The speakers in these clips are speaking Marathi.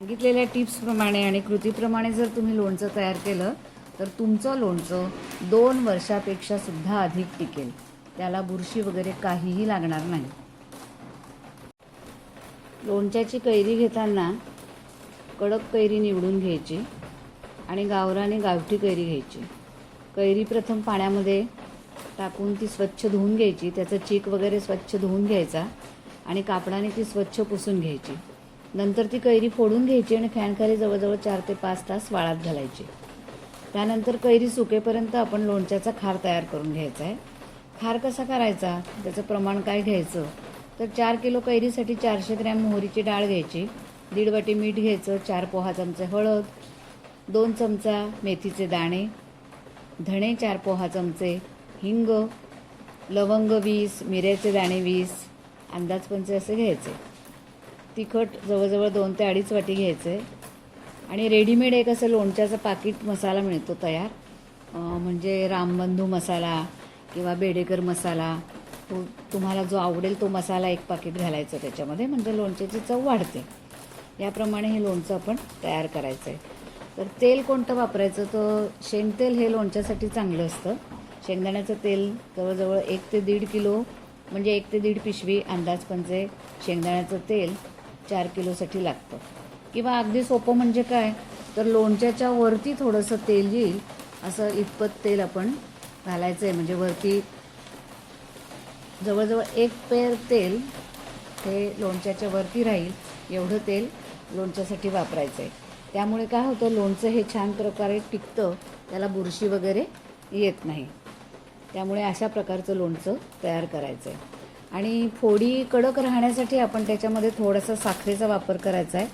सांगितलेल्या टिप्सप्रमाणे आणि कृतीप्रमाणे जर तुम्ही लोणचं तयार केलं तर तुमचं लोणचं दोन वर्षापेक्षा सुद्धा अधिक टिकेल. त्याला बुरशी वगैरे काहीही लागणार नाही. लोणच्याची कैरी घेताना कडक कैरी निवडून घ्यायची आणि गावराने गावठी कैरी घ्यायची. कैरी प्रथम पाण्यामध्ये टाकून ती स्वच्छ धुवून घ्यायची. त्याचं चीक वगैरे स्वच्छ धुवून घ्यायचा आणि कापडाने ती स्वच्छ पुसून घ्यायची. नंतर ती कैरी फोडून घ्यायची आणि फॅनखाली जवळजवळ चार ते पाच तास वाळात घालायची. त्यानंतर कैरी सुकेपर्यंत आपण लोणच्याचा खार तयार करून घ्यायचा आहे. खार कसा करायचा? त्याचं प्रमाण काय घ्यायचं? तर चार किलो कैरीसाठी चारशे ग्रॅम मोहरीची डाळ घ्यायची. दीड वाटी मीठ घ्यायचं चार पोहा चमचे हळद दोन चमचा मेथीचे दाणे धणे चार पोहा चमचे हिंग लवंग वीस मिऱ्याचे दाणे वीस अंदाजपंचे असे घ्यायचे. तिखट जवळजवळ दोन ते अडीच वाटी घ्यायचे. आणि रेडीमेड एक असं लोणच्याचं पाकिट मसाला मिळतो तयार. म्हणजे रामबंधू मसाला किंवा बेडेकर मसाला. तो तुम्हाला जो आवडेल तो मसाला एक पाकिट घालायचं त्याच्यामध्ये म्हणजे लोणच्याची चव वाढते. याप्रमाणे हे लोणचं आपण तयार करायचं आहे तर तेल कोणतं वापरायचं? तर शेंगतेल हे लोणच्यासाठी चांगलं असतं. शेंगदाण्याचं तेल जवळजवळ एक ते दीड किलो म्हणजे एक ते दीड पिशवी अंदाजपंचे शेंगदाण्याचं तेल चार किलोसाठी लागतं. किंवा अगदी सोपं म्हणजे काय? तर लोणच्याच्या वरती थोडंसं तेल येईल. असं इतपत तेल आपण घालायचं आहे म्हणजे वरती जवळजवळ एक पेर तेल हे लोणच्याच्या वरती राहील. एवढं तेल लोणच्यासाठी वापरायचं आहे त्यामुळे काय होतं? लोणचं हे छान प्रकारे टिकतं. त्याला बुरशी वगैरे येत नाही. त्यामुळे अशा प्रकारचं लोणचं तयार करायचं आहे आणि फोडी कडक राहण्यासाठी आपण त्याच्यामध्ये थोडासा साखरेचा वापर करायचा आहे.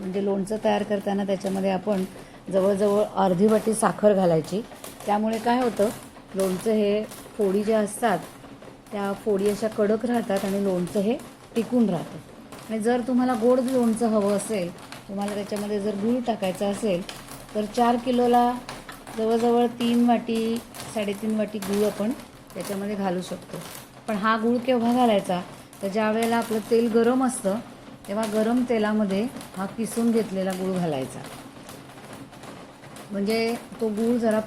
म्हणजे लोणचं तयार करताना त्याच्यामध्ये आपण जवळजवळ अर्धी वाटी साखर घालायची. त्यामुळे काय होतं लोणचं हे फोडी ज्या असतात त्या फोडी अशा कडक राहतात आणि लोणचं हे टिकून राहतं. आणि जर तुम्हाला गोड लोणचं हवं असेल तुम्हाला त्याच्यामध्ये जर गूळ टाकायचं असेल तर चार किलोला जवळजवळ तीन वाटी साडेतीन वाटी गूळ आपण त्याच्यामध्ये घालू शकतो. पण हा गूळ केव्हा घालायचा? तर ज्या वेळेला आपलं तेल गरम असतं तेव्हा गरम तेलामध्ये हा किसून घेतलेला गूळ घालायचा. म्हणजे तो गूळ जरा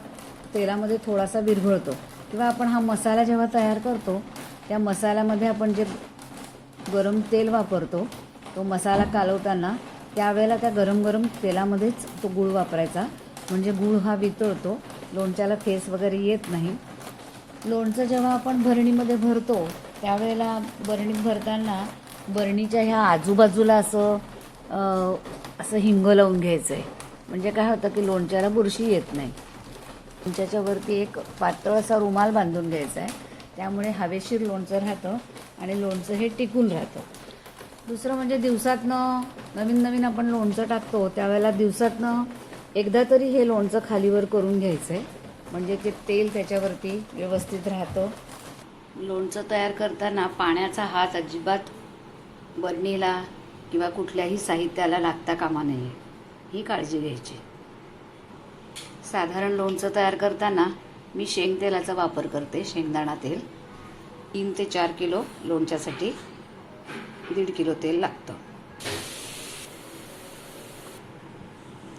तेलामध्ये थोडासा विरघळतो. किंवा आपण हा मसाला जेव्हा तयार करतो त्या मसाल्यामध्ये आपण जे गरम तेल वापरतो तो मसाला कालवताना त्यावेळेला त्या गरम गरम तेलामध्येच तो गूळ वापरायचा. म्हणजे गूळ हा वितळतो लोणच्याला फेस वगैरे येत नाही. लोणचं जेव्हा आपण भरणीमध्ये भरतो त्यावेळेला बरणीत भरताना बरणीच्या ह्या आजूबाजूला असं असं हिंग लावून घ्यायचं आहे म्हणजे काय होतं की लोणच्याला बुरशी येत नाही. लोणच्याच्या वरती एक पातळ असा रुमाल बांधून घ्यायचा आहे त्यामुळे हवेशीर लोणचं राहतं आणि लोणचं हे टिकून राहतं. दुसरं म्हणजे दिवसातनं नवीन नवीन आपण लोणचं टाकतो त्यावेळेला दिवसातनं एकदा तरी हे लोणचं खालीवर करून घ्यायचं आहे म्हणजे ते तेल त्याच्यावरती व्यवस्थित राहतं. लोणचं तयार करताना पाण्याचा हात अजिबात बरणीला किंवा कुठल्याही साहित्याला लागता कामा नये. ही काळजी घ्यायची. साधारण लोणचं तयार करताना मी शेंगतेलाचा वापर करते शेंगदाणा तेल. तीन ते चार किलो लोणच्यासाठी दीड किलो तेल लागतं.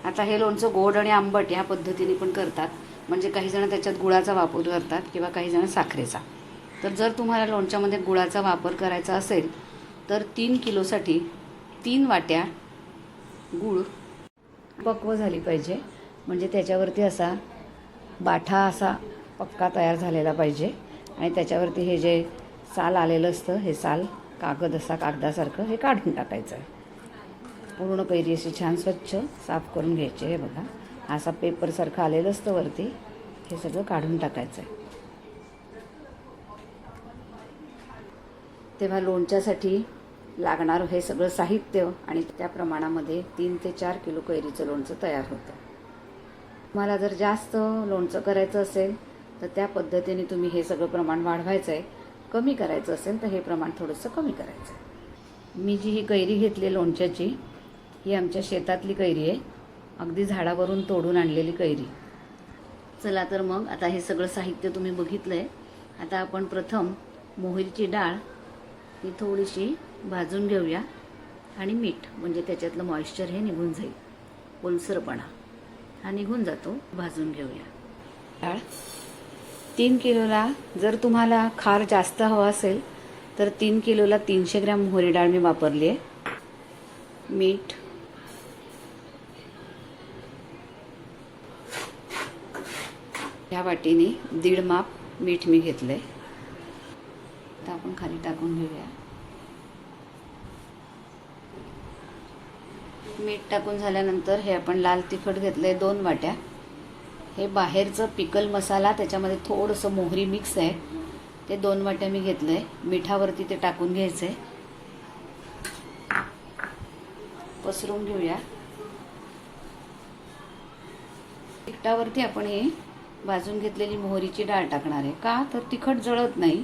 आता हे लोणचं गोड आणि आंबट या पद्धतीने पण करतात. म्हणजे काही जण त्याच्यात गुळाचा वापर करतात किंवा काही जण साखरेचा. तर जर तुम्हाला लोणच्यामध्ये गुळाचा वापर करायचा असेल तर तीन किलोसाठी तीन वाट्या गूळ पक्व झाली पाहिजे. म्हणजे त्याच्यावरती असा बाठा असा पक्का तयार झालेला पाहिजे. आणि त्याच्यावरती हे जे साल आलेलं असतं हे साल कागद असा कागदासारखं हे काढून टाकायचं. आहे पूर्ण कैरी अशी छान स्वच्छ साफ करून घ्यायची हे बघा. असा पेपरसारखं आलेलं असतं वरती. हे सगळं काढून टाकायचं आहे तेव्हा लोणच्यासाठी लागणारं हे सगळं साहित्य आणि त्या प्रमाणामध्ये तीन ते चार किलो कैरीचं लोणचं तयार होतं. तुम्हाला जर जास्त लोणचं करायचं असेल तर त्या पद्धतीने तुम्ही हे सगळं प्रमाण वाढवायचं आहे कमी करायचं असेल तर हे प्रमाण थोडंसं कमी करायचं आहे मी जी ही कैरी घेतली लोणच्याची ही आमच्या शेतातली कैरी आहे. अगदी झाडावरून तोडून आणलेली कैरी. चला तर मग आता हे सगळं साहित्य तुम्ही बघितलं आहे आता आपण प्रथम मोहरीची डाळ ही थोडीशी भाजून घेऊया आणि मीठ म्हणजे त्याच्यातलं मॉइश्चर हे निघून जाईल. ओलसरपणा. हा निघून जातो भाजून घेऊया. डाळ. तीन किलोला जर तुम्हाला खार जास्त हवा असेल तर तीन किलोला तीनशे ग्रॅम मोहरी डाळ मी वापरली आहे मीठ ह्या वाटीने दीड माप मीठ मी घेतलं आहे आता आपण खाली टाकून घेऊया. मीठ टाकून झाल्यानंतर हे आपण लाल तिखट घेतलंय दोन वाट्या. हे बाहेरचं पिकल मसाला त्याच्यामध्ये थोडंसं मोहरी मिक्स आहे. ते दोन वाट्या मी घेतलंय. मिठावरती ते टाकून घ्यायचंय. पसरून घेऊया. तिखटावरती आपण हे भाजून घेतलेली मोहरीची डाळ टाकणार आहे. का? तर तिखट जळत नाही.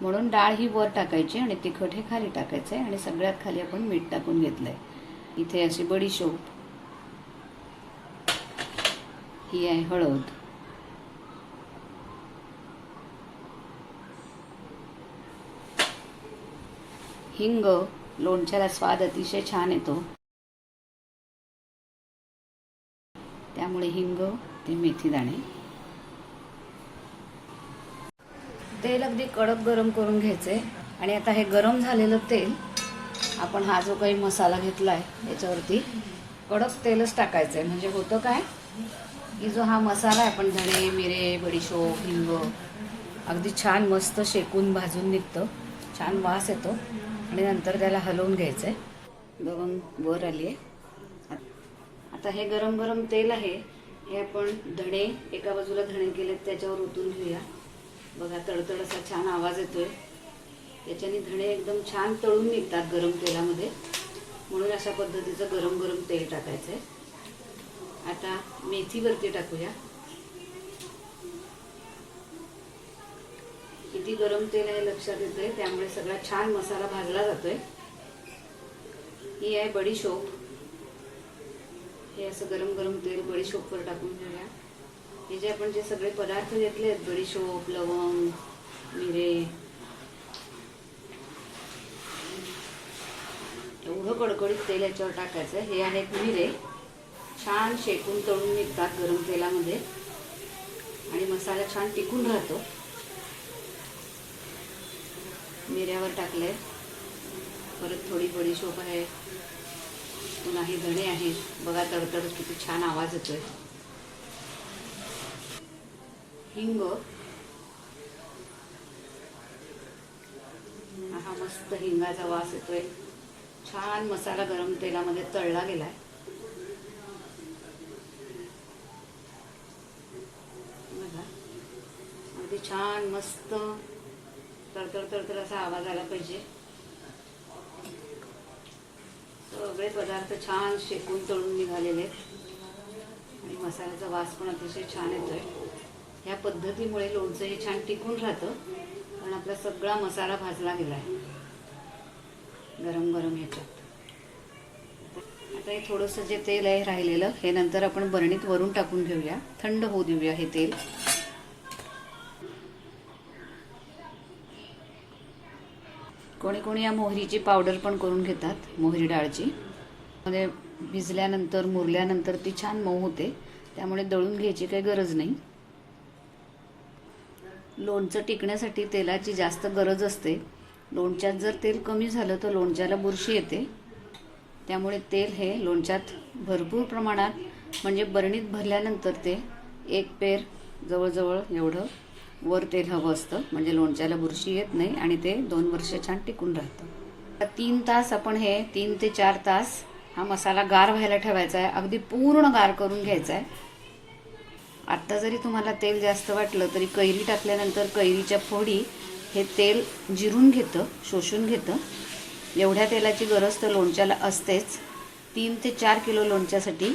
म्हणून डाळ ही वर टाकायची आणि तिखट हे खाली टाकायचं आहे आणि सगळ्यात खाली आपण मीठ टाकून घेतलं आहे इथे अशी बडीशोप ही आहे हळद. हिंग लोणच्याला स्वाद अतिशय छान येतो. त्यामुळे हिंग ते मेथी दाणे तेल अगदी कडक गरम करून घ्यायचे आणि आता हे गरम झालेलं तेल आपण हा जो काही मसाला घेतला आहे याच्यावरती कडक तेलच टाकायचं आहे म्हणजे होतं काय? की जो हा मसाला आहे आपण धणे मिरे बडीशोप हिंग अगदी छान मस्त शेकून भाजून निघतं. छान वास येतो. आणि नंतर त्याला हलवून घ्यायचं आहे बघून वर आली आहे आता हे गरम गरम तेल आहे. हे आपण धणे एका बाजूला धणे केलेत त्याच्यावर ओतून घेऊया. बघा तडतड असा छान आवाज येतोय. त्याच्याने धणे एकदम छान तळून निघतात गरम तेलामध्ये. म्हणून अशा पद्धतीचं गरम गरम तेल टाकायचं आहे आता मेथीवरती टाकूया. किती गरम तेल आहे लक्षात येतंय त्यामुळे सगळा छान मसाला भाजला जातोय. ही आहे बडीशोप. हे असं गरम गरम तेल बडीशोपवर टाकून घेऊया हे जे आपण जे सगळे पदार्थ घेतले आहेत बडीशोप लवंग मिरे एवढं कडकडीत तेल याच्यावर टाकायचं. हे आहेत मिरे. छान शेकून तळून निघतात गरम तेलामध्ये. आणि मसाला छान टिकून राहतो. मिऱ्यावर टाकले परत थोडी बडीशोप आहे. पुन्हा हे धणे आहेत बघा तडतड किती छान आवाज येतोय. हिंग. हा मस्त हिंगाचा वास येतोय. छान मसाला गरम तेलामध्ये तळला गेलाय. बघा. अगदी छान मस्त तडतड तडतड असा आवाज आला पाहिजे. सगळे पदार्थ छान शेकून तळून निघालेले आहेत. आणि मसाल्याचा वास पण अतिशय छान येतोय. ह्या पद्धतीमुळे लोणचं हे छान टिकून राहतं. पण आपला सगळा मसाला भाजला गेला आहे. गरम गरम ह्याच्यात. आता हे थोडंसं जे तेल आहे राहिलेलं हे नंतर आपण बरणीत वरून टाकून घेऊया. थंड होऊ देऊया हे तेल. कोणी कोणी या मोहरीची पावडर पण करून घेतात मोहरी डाळची. मध्ये भिजल्यानंतर मुरल्यानंतर ती छान मऊ होते. त्यामुळे दळून घ्यायची काही गरज नाही. लोणचं टिकण्यासाठी तेलाची जास्त गरज असते. लोणच्यात जर तेल कमी झालं तर लोणच्याला बुरशी येते. त्यामुळे तेल हे लोणच्यात भरपूर प्रमाणात म्हणजे बरणीत भरल्यानंतर ते एक पेर जवळजवळ एवढं वर तेल हवं असतं. म्हणजे लोणच्याला बुरशी येत नाही आणि ते दोन वर्ष छान टिकून राहतं. तीन तास आपण हे तीन ते चार तास हा मसाला गार व्हायला ठेवायचा आहे. अगदी पूर्ण गार करून घ्यायचा आहे. आत्ता जरी तुम्हाला तेल जास्त वाटलं तरी कैरी टाकल्यानंतर कैरीच्या फोडी हे तेल जिरून घेतं शोषून घेतं. एवढ्या तेलाची गरज तर लोणच्याला असतेच. तीन ते चार किलो लोणच्यासाठी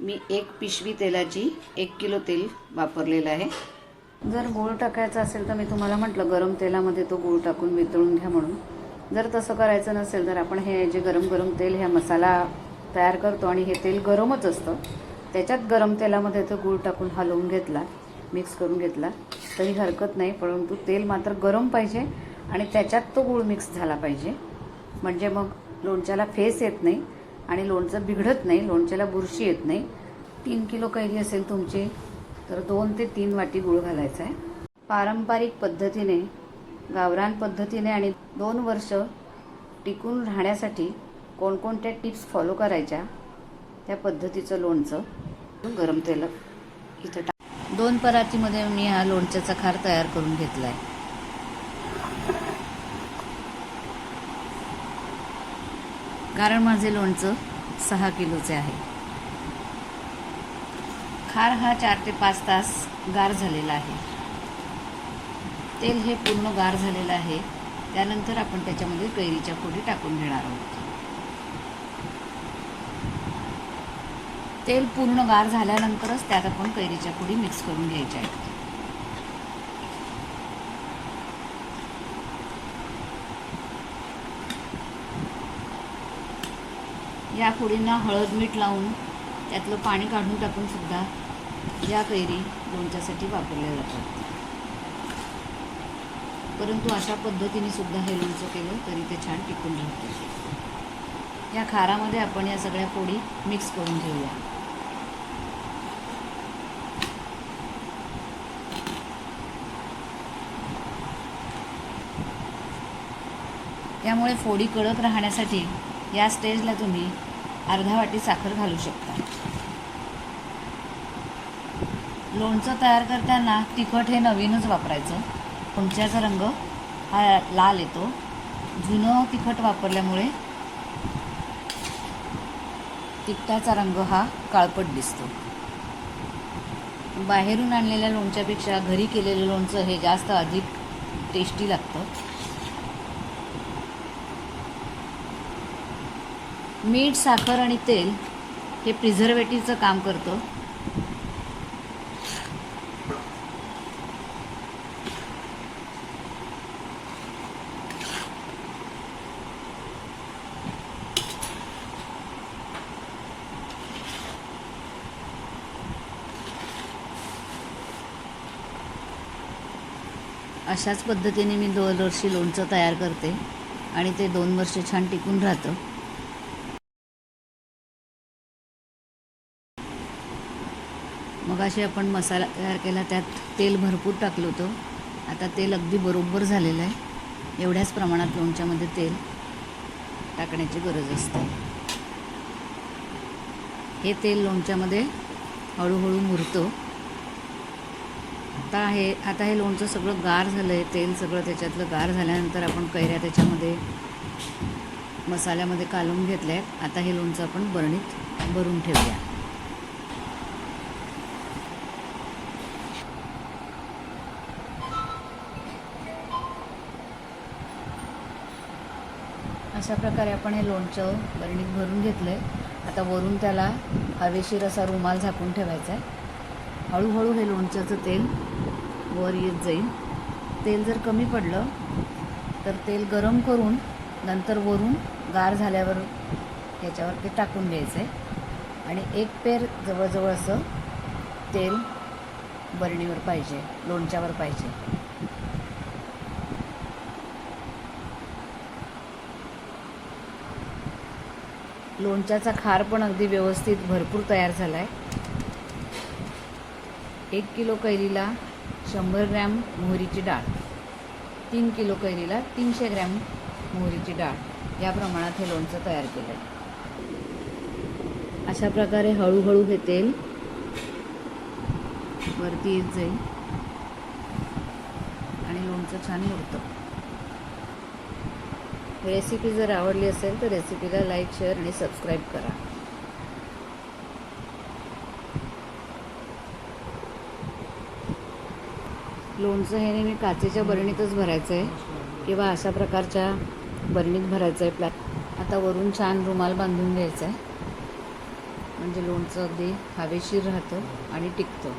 मी एक पिशवी तेलाची एक किलो तेल वापरलेलं आहे. जर गूळ टाकायचं असेल तर मी तुम्हाला म्हटलं गरम तेलामध्ये तो गूळ टाकून वितळून घ्या म्हणून. जर तसं करायचं नसेल तर आपण हे जे गरम गरम तेल ह्या मसाला तयार करतो आणि हे तेल गरमच असतं. त्याच्यात गरम तेलामध्ये तो गूळ टाकून हलवून घेतला मिक्स करून घेतला. तरी हरकत नाही परंतु तेल मात्र गरम पाहिजे आणि त्याच्यात तो गूळ मिक्स झाला पाहिजे. म्हणजे मग लोणच्याला फेस येत नाही आणि लोणचं बिघडत नाही लोणच्याला बुरशी येत नाही. तीन किलो कैरी असेल तुमची तर दोन ते तीन वाटी गूळ घालायचा आहे. पारंपरिक पद्धतीने गावरान पद्धतीने आणि दोन वर्ष टिकून राहण्यासाठी कोणकोणत्या टिप्स फॉलो करायच्या? त्या पद्धतीचं लोणचं. गरम तेल इथं टाक. दोन परातीमध्ये मी हा लोणच्याचा खार तयार करून घेतला आहे कारण माझे लोणचं सहा किलोचे आहे. खार हा चार ते पाच तास गार झालेला आहे. तेल हे पूर्ण गार झालेलं आहे. त्यानंतर आपण त्याच्यामध्ये कैरीच्या फोडी टाकून घेणार आहोत. तेल पूर्ण गार झाल्यानंतरच त्यात आपण कैरीच्या पुडी मिक्स करून घ्यायच्या आहेत. या पुडींना हळद मीठ लावून त्यातलं पाणी काढून टाकून सुद्धा या कैरी लोणच्यासाठी वापरल्या जातात. परंतु अशा पद्धतीने सुद्धा हे लोणचं केलं तरी ते छान टिकून राहते. या खारामध्ये आपण या सगळ्या पोळी मिक्स करून घेऊया. त्यामुळे फोडी कडक राहण्यासाठी या स्टेजला तुम्ही अर्धा वाटी साखर घालू शकता. लोणचं तयार करताना तिखट हे नवीनच वापरायचं. लोणच्याचा रंग हा लाल येतो. जुनं तिखट वापरल्यामुळे तिखटाचा रंग हा काळपट दिसतो. बाहेरून आणलेल्या लोणच्यापेक्षा घरी केलेलं लोणचं हे जास्त अधिक टेस्टी लागतं. मीठ साखर आणि तेल हे प्रिझर्वेटिव्हचं काम करतं. अशाच पद्धतीने मी दोन वर्षी लोणचं तयार करते आणि ते दोन वर्ष छान टिकून राहतं. मगाशी आपण मसाला तयार केला त्यात तेल भरपूर टाकलं होतं. आता तेल अगदी बरोबर झालेलं आहे. एवढ्याच प्रमाणात लोणच्यामध्ये तेल टाकण्याची गरज असते. हे तेल लोणच्यामध्ये हळूहळू मुरतं. आता हे आता हे लोणचं सगळं गार झालं आहे तेल सगळं त्याच्यातलं गार झाल्यानंतर आपण कैऱ्या त्याच्यामध्ये मसाल्यामध्ये कालवून घेतल्या आहेत आता हे लोणचं आपण बरणीत भरून ठेवूया. अशा प्रकारे आपण हे लोणचं बरणीत भरून घेतलं आहे आता वरून त्याला हवेशीर असा रुमाल झाकून ठेवायचा आहे हळूहळू हे लोणच्याचं तेल वर येत जाईल. तेल जर कमी पडलं तर तेल गरम करून नंतर वरून गार झाल्यावर याच्यावर ते टाकून द्यायचं आहे आणि एक पेर जवळजवळ असं तेल बरणीवर पाहिजे लोणच्यावर पाहिजे. लोणच्याचा खार पण अगदी व्यवस्थित भरपूर तयार झाला आहे एक किलो कैरीला शंभर ग्रॅम मोहरीची डाळ तीन किलो कैरीला तीनशे ग्रॅम मोहरीची डाळ या प्रमाणात हे लोणचं तयार केलं आहे अशा प्रकारे हळूहळू हे तेल वरती येत जाईल आणि लोणचं छान मुरतं. रेसिपी जर आवडली असेल तर रेसिपीला लाईक शेअर आणि सबस्क्राईब करा. लोणचं हे नेहमी काचेच्या बरणीतच भरायचं आहे किंवा अशा प्रकारच्या बरणीत भरायचं आहे प्लॅ आता वरून छान रुमाल बांधून घ्यायचा आहे म्हणजे लोणचं अगदी हवेशीर राहतं आणि टिकतं.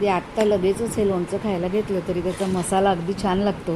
अगदी आत्ता लगेचच हे लोणचं खायला घेतलं तरी त्याचा मसाला अगदी छान लागतो.